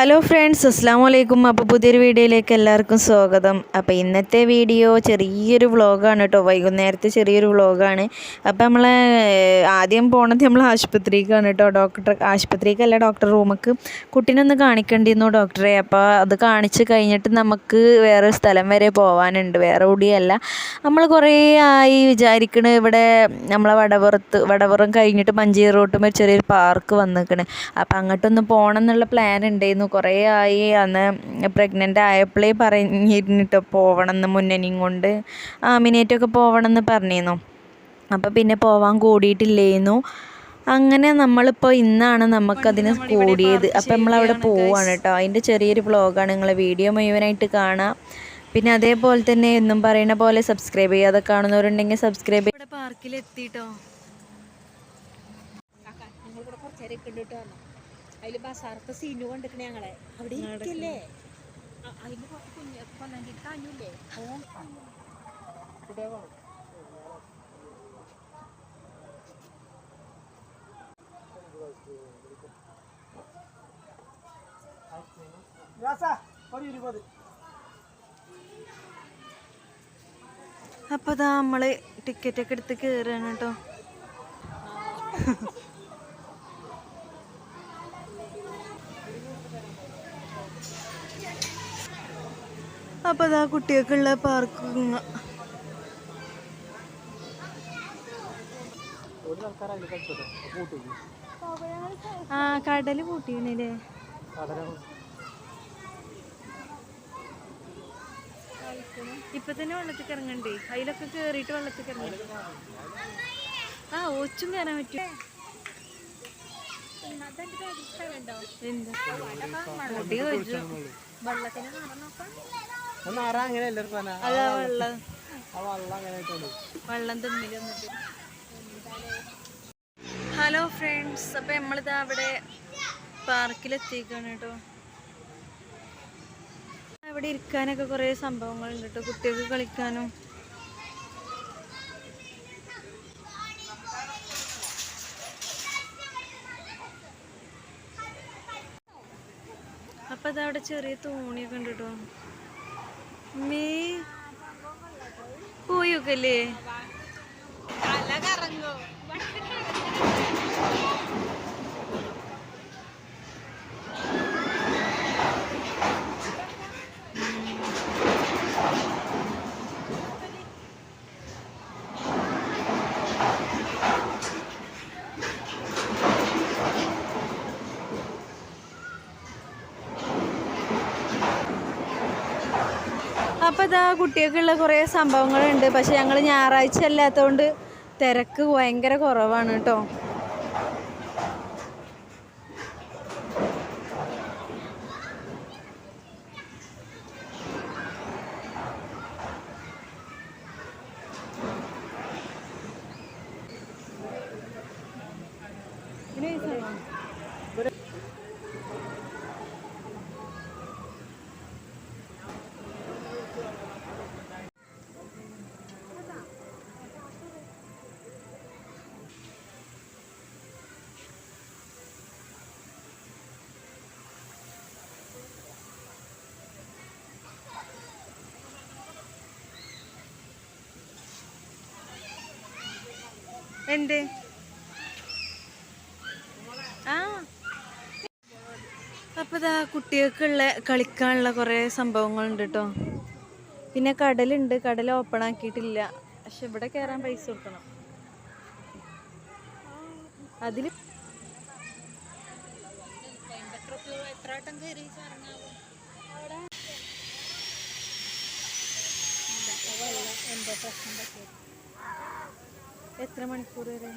Hello friends അസ്സാം വലൈക്കും അപ്പോൾ പുതിയൊരു വീഡിയോയിലേക്ക് എല്ലാവർക്കും സ്വാഗതം. അപ്പോൾ ഇന്നത്തെ വീഡിയോ ചെറിയൊരു വ്ളോഗാണ് കേട്ടോ. വൈകുന്നേരത്തെ ചെറിയൊരു വ്ളോഗാണ്. അപ്പോൾ നമ്മൾ ആദ്യം പോണത് നമ്മൾ ആശുപത്രിക്കാണ് കേട്ടോ. Doctor ആശുപത്രിക്കല്ല doctor റൂമക്ക്. കുട്ടീനൊന്ന് കാണിക്കേണ്ടിയിരുന്നു ഡോക്ടറെ. അപ്പോൾ അത് കാണിച്ച് കഴിഞ്ഞിട്ട് നമുക്ക് വേറെ സ്ഥലം വരെ പോകാനുണ്ട് വേറെ കൂടിയല്ല നമ്മൾ കുറേ ആയി വിചാരിക്കണ്. ഇവിടെ നമ്മളെ വടപുറത്ത് വടപുറം കഴിഞ്ഞിട്ട് മഞ്ചേരി റോട്ടുമ്പോൾ ചെറിയൊരു പാർക്ക് വന്നിക്കണ്. അപ്പോൾ അങ്ങോട്ടൊന്ന് പോകണം എന്നുള്ള പ്ലാൻ ഉണ്ടായിരുന്നു കുറേ ആയി. അന്ന് പ്രഗ്നന്റ് ആയപ്പോഴേ പറഞ്ഞിരുന്നിട്ട് പോകണം എന്ന് മുന്നണിയും കൊണ്ട്. ആമിനേറ്റൊക്കെ പോകണം എന്ന് പറഞ്ഞിരുന്നു. അപ്പോൾ പിന്നെ പോവാൻ കൂടിയിട്ടില്ലായിരുന്നു അങ്ങനെ നമ്മളിപ്പോൾ ഇന്നാണ് നമുക്കതിന് കൂടിയത്. അപ്പോൾ നമ്മളവിടെ പോവുകയാണ് കേട്ടോ. അതിന്റെ ചെറിയൊരു വ്ളോഗാണ് നിങ്ങളെ വീഡിയോ മുഴുവനായിട്ട് കാണാം. പിന്നെ അതേപോലെ തന്നെ എന്നും പറയുന്ന പോലെ സബ്സ്ക്രൈബ് ചെയ്യാതെ കാണുന്നവരുണ്ടെങ്കിൽ സബ്സ്ക്രൈബ് ഇവിടെ പാർക്കിൽ അതിൽ ബസാറത്തെ സീനു കണ്ടിക്കണേ ഞങ്ങളെ. അവിടെ ഇരിക്കല്ലേ? അതിന് കുഞ്ഞ് ഓ. അപ്പോൾ ഇതാ നമ്മൾ ടിക്കറ്റൊക്കെ എടുത്ത് കേറാണ് കേട്ടോ. അപ്പോൾ കുട്ടിയൊക്കെ കുട്ടികൾക്കുള്ള പാർക്കിങ് ആ കടൽ പൂട്ടിക്കണല്ലേ ഇപ്പൊ തന്നെ വെള്ളത്തിൽ ഇറങ്ങണ്ടേ? അതിലൊക്കെ കേറിയിട്ട് വെള്ളത്തിൽ ഇറങ്ങി. ആ ഒച്ചും കയറാൻ പറ്റും. എന്താ? മുടി അങ്ങനെ വെള്ളം. ആ വെള്ളം അങ്ങനെ വെള്ളം ഹലോ ഫ്രണ്ട്സ് അപ്പൊ നമ്മളിതാ അവിടെ പാർക്കിലെത്തിക്കാണ് കേട്ടോ. അവിടെ ഇരിക്കാനൊക്കെ കുറേ സംഭവങ്ങളുണ്ട് കേട്ടോ കുട്ടികൾക്ക് കളിക്കാനും. അപ്പൊ അതവിടെ ചെറിയ തോണിയൊക്കെ ഉണ്ട് കേട്ടോ. മേ പോയൊക്കെ അല്ലേ അപ്പോൾ ഇതാ കുട്ടികൾക്കുള്ള കുറേ സംഭവങ്ങളുണ്ട്. പക്ഷെ ഞങ്ങൾ ഞായറാഴ്ച അല്ലാത്തതുകൊണ്ട് തിരക്ക് ഭയങ്കര കുറവാണ് കേട്ടോ. എന്ത്? ആ. ഇതാ കുട്ടികൾക്കുള്ള കളിക്കാനുള്ള കുറേ സംഭവങ്ങളുണ്ട് കേട്ടോ പിന്നെ കടലുണ്ട്. കടൽ ഓപ്പൺ ആക്കിയിട്ടില്ല. പക്ഷെ ഇവിടെ കയറാൻ പൈസ കൊടുക്കണം. അതിൽ എന്താ പ്രശ്നം എത്ര മണിക്കൂർ വരെ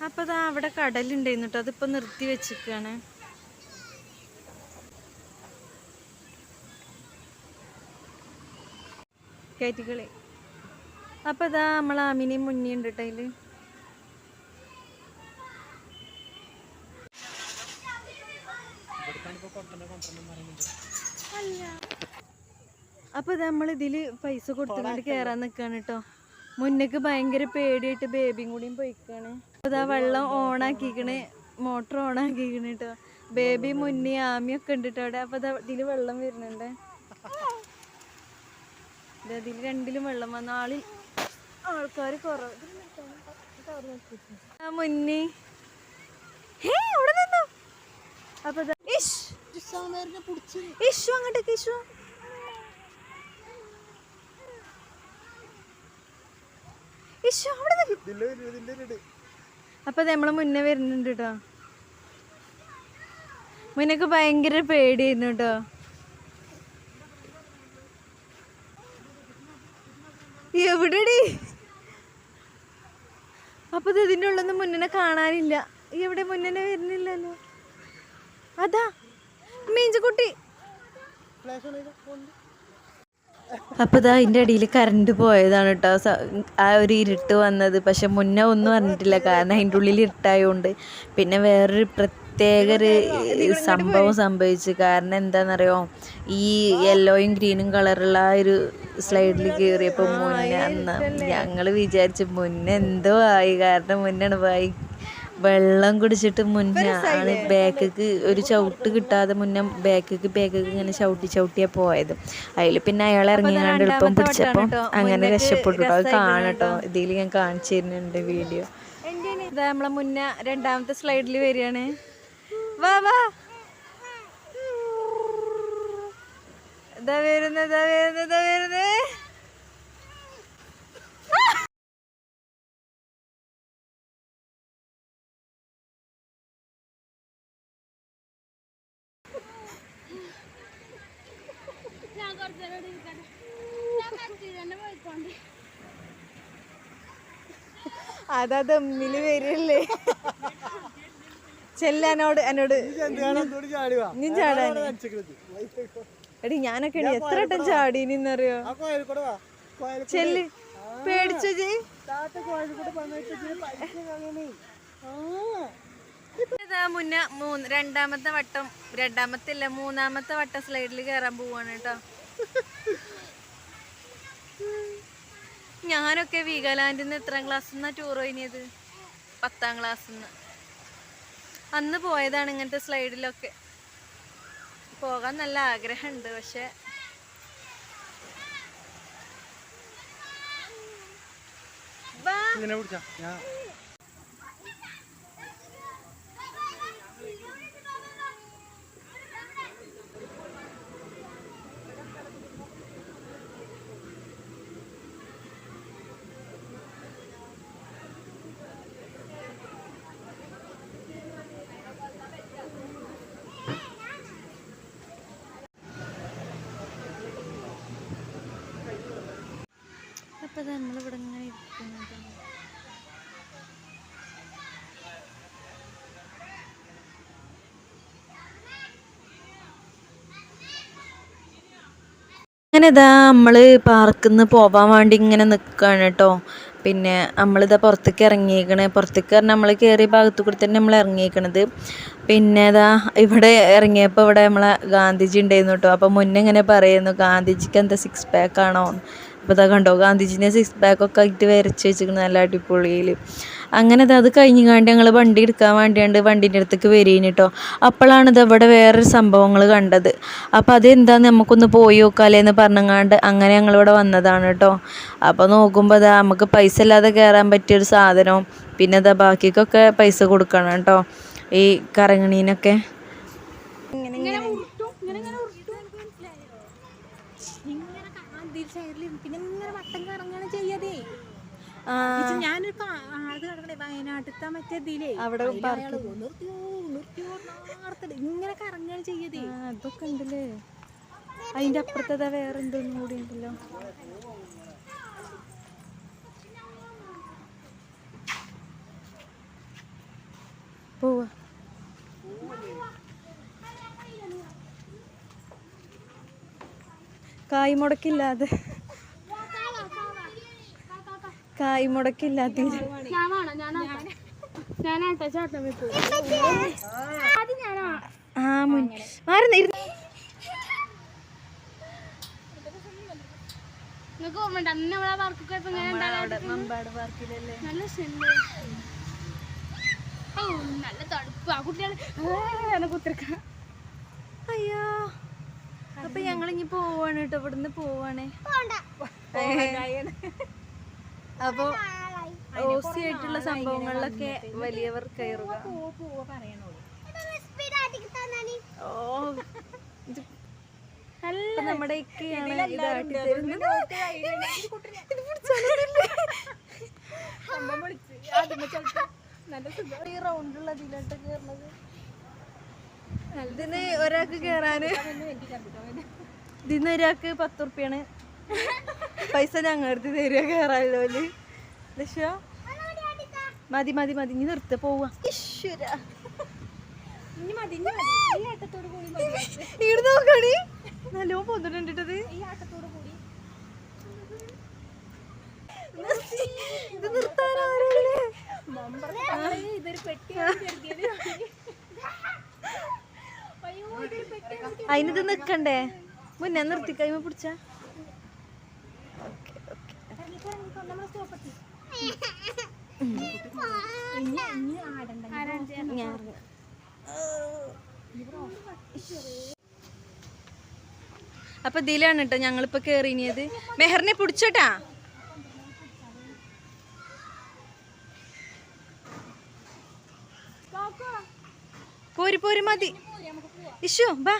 അപ്പൊ അതാ അവിടെ കടലുണ്ടായിരുന്നു കേട്ടോ. അതിപ്പോൾ നിർത്തി വെച്ചിരിക്കുകയാണ് കയറ്റിക്കളി. അപ്പൊ ഇതാ നമ്മൾ ആമിനെയും മുന്നിയുണ്ട് കേട്ടോ അതിൽ അപ്പൊ നമ്മൾ ഇതിൽ പൈസ കൊടുത്തുകൊണ്ട് കേറാൻ നിൽക്കുകയാണ് കേട്ടോ മുന്നേക്ക് ഭയങ്കര പേടിയായിട്ട് ബേബിയും കൂടിയും പോയിക്കാണ്. അതാ വെള്ളം ഓണാക്കിക്കണ് മോട്ടർ ഓണാക്കിക്കണ് കേട്ടോ ബേബി മുന്നേ ആമിയൊക്കെ ഉണ്ട് കേട്ടോ അവിടെ. അപ്പൊ ദാ ഇതിൽ വെള്ളം വരുന്നുണ്ട്. ദാ ഇതിൽ രണ്ടിലും വെള്ളം വന്ന. ആളിൽ ആൾക്കാർ കുറവ്. ആ മുന്നേ. ഹേ അവിടെ നിന്നു? ഇഷു അങ്ങോട്ടേക്ക് ഇഷു ഇഷു അവിടെ നിക്ക്. ഇതിന്റെ ഒരു- ഇതിന്റെ ഒരു ഇത്. അപ്പൊ നമ്മളെ മുന്നേ വരുന്നുണ്ട് കേട്ടോ മുന്നേക്ക് ഭയങ്കര പേടിയായിരുന്നു കേട്ടോ എവിടെടി? അപ്പൊ ഇത് ഇതിന്റെ ഉള്ളൊന്നും മുന്നനെ കാണാനില്ല. എവിടെ മുന്നനെ വരുന്നില്ലല്ലോ. അതാ മീഞ്ചക്കുട്ടി അപ്പോൾ ഇതാ അതിന്റെ ഇടയിൽ കറണ്ട് പോയതാണ് കേട്ടോ ആ ഒരു ഇരുട്ട് വന്നത്. പക്ഷെ മുന്നേ ഒന്നും അറിഞ്ഞിട്ടില്ല. കാരണം അതിന്റെ ഉള്ളിൽ ഇരുട്ടായതുകൊണ്ട് പിന്നെ വേറൊരു പ്രത്യേക ഒരു സംഭവം സംഭവിച്ചു. കാരണം എന്താണെന്നറിയോ ഈ യെല്ലോയും ഗ്രീനും കളറുള്ള ആ ഒരു സ്ലൈഡിൽ കയറിയപ്പോൾ മുന്നേ അന്ന് ഞങ്ങൾ വിചാരിച്ചു മുന്നേ എന്തോ ആയി. കാരണം മുന്നാണ് പോയി വെള്ളം കുടിച്ചിട്ട് മുന്നേ ആണ് ബാക്കിക്ക് ഒരു ചവിട്ട് കിട്ടാതെ മുന്നേ ബാക്കിക്ക് ബാക്കിക്ക് ഇങ്ങനെ ചവിട്ടി ചവിട്ടിയാ പോയത്. അതിൽ പിന്നെ അയാൾ ഇറങ്ങിയാണ്ട് എളുപ്പം പിടിച്ചപ്പോൾ അങ്ങനെ രക്ഷപ്പെട്ടു. ട്ടോ. അത് കാണട്ടോ ഇതിൽ ഞാൻ കാണിച്ചു തരുന്നുണ്ട് വീഡിയോ ഇതാ നമ്മളെ മുന്നേ രണ്ടാമത്തെ സ്ലൈഡിൽ വരികയാണ്. വാ വാ. ഇതാ വരുന്നത് ഇതാ വരുന്നത് ഇതാ വരുന്നത്. അതാ ദമ്മിൽ വരില്ലേ? ചെല്ലാനോട് എന്നോട്. നീ ചാടാൻ. എടി ഞാനൊക്കെ എത്ര വട്ടം ചാടീനിന്നറിയോ? ചെല്ല്. പേടിച്ചു ജി? മൂന്ന് രണ്ടാമത്തെ വട്ടം രണ്ടാമത്തെ അല്ല മൂന്നാമത്തെ വട്ടം സ്ലൈഡിൽ കയറാൻ പോവാണ് കേട്ടോ. ഞാനൊക്കെ വീഗാലാൻഡിൽ നിന്ന് എത്രാം ക്ലാസ്സിൽ നിന്നാണ് ടൂർ കഴിഞ്ഞത് പത്താം ക്ലാസ്സിൽ നിന്ന് അന്ന് പോയതാണ് ഇങ്ങനത്തെ സ്ലൈഡിലൊക്കെ പോകാൻ നല്ല ആഗ്രഹമുണ്ട് പക്ഷെ ഇതിനെ. നമ്മൾ നമ്മളിവിടെ ഇങ്ങനെ ഇരിക്കുന്നത്. അങ്ങനെ ഇതാ നമ്മൾ പാർക്കിൽ നിന്ന് പോവാൻ വേണ്ടി ഇങ്ങനെ നിൽക്കുകയാണ് കേട്ടോ പിന്നെ നമ്മളിതാ പുറത്തേക്ക് ഇറങ്ങിയേക്കണേ. പുറത്തേക്ക് പറഞ്ഞാൽ നമ്മൾ കയറിയ ഭാഗത്തു കൂടി തന്നെ നമ്മൾ ഇറങ്ങിയേക്കണത്. പിന്നെ ഇതാ ഇവിടെ ഇറങ്ങിയപ്പോൾ ഇവിടെ നമ്മളെ ഗാന്ധിജി ഉണ്ടായിരുന്നു കേട്ടോ അപ്പോൾ മുന്നേ ഇങ്ങനെ പറയുന്നു ഗാന്ധിജിക്ക് എന്താ സിക്സ് പാക്ക് ആണോ? അപ്പോൾ ഇതാ കണ്ടോ ഗാന്ധിജിനെ സിക്സ് പാക്ക് ഒക്കെ ആയിട്ട് വരച്ച് വെച്ചിരിക്കുന്നത് നല്ല അടിപൊളിയിൽ അങ്ങനെ അത് അത് കഴിഞ്ഞ് കാണ്ട് ഞങ്ങൾ വണ്ടി എടുക്കാൻ വേണ്ടിയാണ്ട് വണ്ടീന്റെ അടുത്തേക്ക് വരികയും കേട്ടോ അപ്പോഴാണ് ഇത് ഇവിടെ വേറൊരു സംഭവങ്ങൾ കണ്ടത്. അപ്പോൾ അതെന്താന്ന് നമുക്കൊന്ന് പോയി നോക്കാലേന്ന് പറഞ്ഞങ്ങാണ്ട് അങ്ങനെ ഞങ്ങളിവിടെ വന്നതാണ് കേട്ടോ അപ്പോൾ നോക്കുമ്പോൾ ഇതാ നമുക്ക് പൈസ ഇല്ലാതെ കയറാൻ പറ്റിയൊരു സാധനവും പിന്നെ ഇതാ ബാക്കിക്കൊക്കെ പൈസ കൊടുക്കണം കേട്ടോ ഈ കറങ്ങണീനൊക്കെ ഇങ്ങനെ ഉരുട്ടും ഇങ്ങനെ ഇങ്ങനെ ഉരുട്ടും ഇങ്ങനെ കാന്തിരി സൈഡിൽ പിന്നെ ഇങ്ങനെ വട്ടം കറങ്ങാണ് ചെയ്യതേ ആ. ഇത് ഞാനൊരു കാ- അത് കിടക്കണേ വയനാട്ടിലത്തെ മറ്റേ ഇതിലേ. അവിടെ നിർത്തിയോ നിർത്തിയോ ഇങ്ങനെ കറങ്ങാൻ ചെയ്യതേ അതൊക്കെ ഉണ്ടല്ലേ. അതിന്റെ അപ്പുറത്തതാ വേറെ എന്തൊന്നും കൂടി ഉണ്ടല്ലോ. പോവാ. കായ് മുടക്കില്ലാതെ. ഈ മുടക്കില്ലാത്ത ആ അന്ന് പാർക്കൊക്കെ നല്ല നല്ല ആ അയ്യോ. അപ്പൊ ഞങ്ങൾ ഇനി പോവാണ് കേട്ടോ. ഇവിടുന്ന് പോവാണേ. അപ്പൊ ഓസി ആയിട്ടുള്ള സംഭവങ്ങളിലൊക്കെ വലിയവർ കയറുക. ഓ നമ്മുടെ ഇക്കയാണ് ഇത് പിടിച്ചാലൊന്നുമില്ല. ഈ റൗണ്ടുള്ള ഇതിലോട്ട് കയറുന്നത് ഇതിന് ഒരാൾക്ക് കേറാന്. ഇതിന്ന് ഒരാൾക്ക് പത്ത് ഉറുപ്പ്യാണ്. പൈസ ഞങ്ങൾ എടുത്ത് തരിക കേറാമല്ലോ ലക്ഷ മതി മതി മതി. ഇനി നിർത്ത പോവാ. ഈശ്വര. ഇങ്ങോട്ട് നോക്കണി. നല്ലോ പോന്നിട്ടുണ്ടത് ഈ ആട്ടത്തോട് കൂടി. ഇത് നിർത്താനാരല്ലേ അതിനിത് നിക്കണ്ടേ? മുന്നേ നിർത്തി പിടിച്ച നമ്മളെ സ്റ്റോപ്പെത്തി ഇനി ഇനി ആടണ്ട ഞാൻ അപ്പൊ ഇതിലാണ് കേട്ടോ ഞങ്ങളിപ്പോ കേറിനിയത്. മെഹറിനെ പിടിച്ചോട്ടാ. പോരി പോരി മതി. ഇഷു ബാ.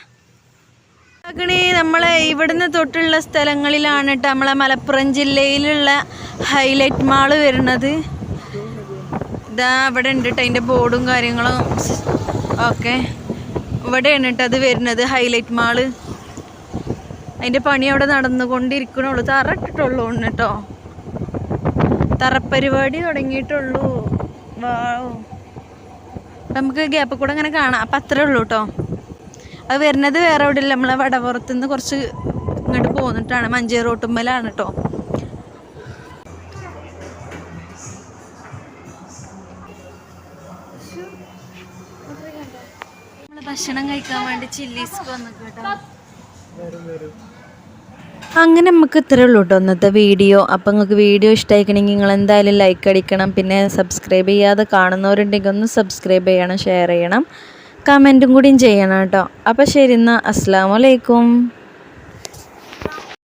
നമ്മളെ ഇവിടുന്ന് തൊട്ടുള്ള സ്ഥലങ്ങളിലാണ് കേട്ടോ നമ്മളെ മലപ്പുറം ജില്ലയിലുള്ള ഹൈലൈറ്റ് മാൾ വരുന്നത്. ഇതാ ഇവിടെ ഉണ്ട് കേട്ടോ അതിന്റെ ബോർഡും കാര്യങ്ങളും. ഓക്കെ. ഇവിടെയാണ് കേട്ടോ അത് വരുന്നത് ഹൈലൈറ്റ് മാൾ. അതിന്റെ പണി അവിടെ നടന്നുകൊണ്ടിരിക്കണുള്ളൂ. തറ ഇട്ടിട്ടുള്ളൂ കേട്ടോ തറപ്പരിപാടി തുടങ്ങിയിട്ടുള്ളൂ. നമുക്ക് ഗ്യാപ്പ് കൂടെ അങ്ങനെ കാണാം. അപ്പം അത്രേ ഉള്ളൂ കേട്ടോ അത് വരുന്നത് വേറെ എവിടെ ഇല്ല നമ്മളെ വടപുറത്തുനിന്ന് കുറച്ച് ഇങ്ങോട്ട് പോന്നിട്ടാണ്. മഞ്ചേരി റോട്ടുമ്മലാണ് കേട്ടോ ഭക്ഷണം കഴിക്കാൻ വേണ്ടി ചില്ലീസ് കേട്ടോ. അങ്ങനെ നമുക്ക് ഇത്രേ ഉള്ളൂ കേട്ടോ ഇന്നത്തെ വീഡിയോ അപ്പോൾ നിങ്ങൾക്ക് വീഡിയോ ഇഷ്ടമായിക്കണമെങ്കിൽ നിങ്ങൾ എന്തായാലും ലൈക്ക് അടിക്കണം. പിന്നെ സബ്സ്ക്രൈബ് ചെയ്യാതെ കാണുന്നവരുണ്ടെങ്കിൽ ഒന്ന് സബ്സ്ക്രൈബ് ചെയ്യണം ഷെയർ ചെയ്യണം. കമന്റും കൂടിയും ചെയ്യണം കേട്ടോ. അപ്പോൾ ശരി എന്നാൽ അസ്സാം വലൈക്കും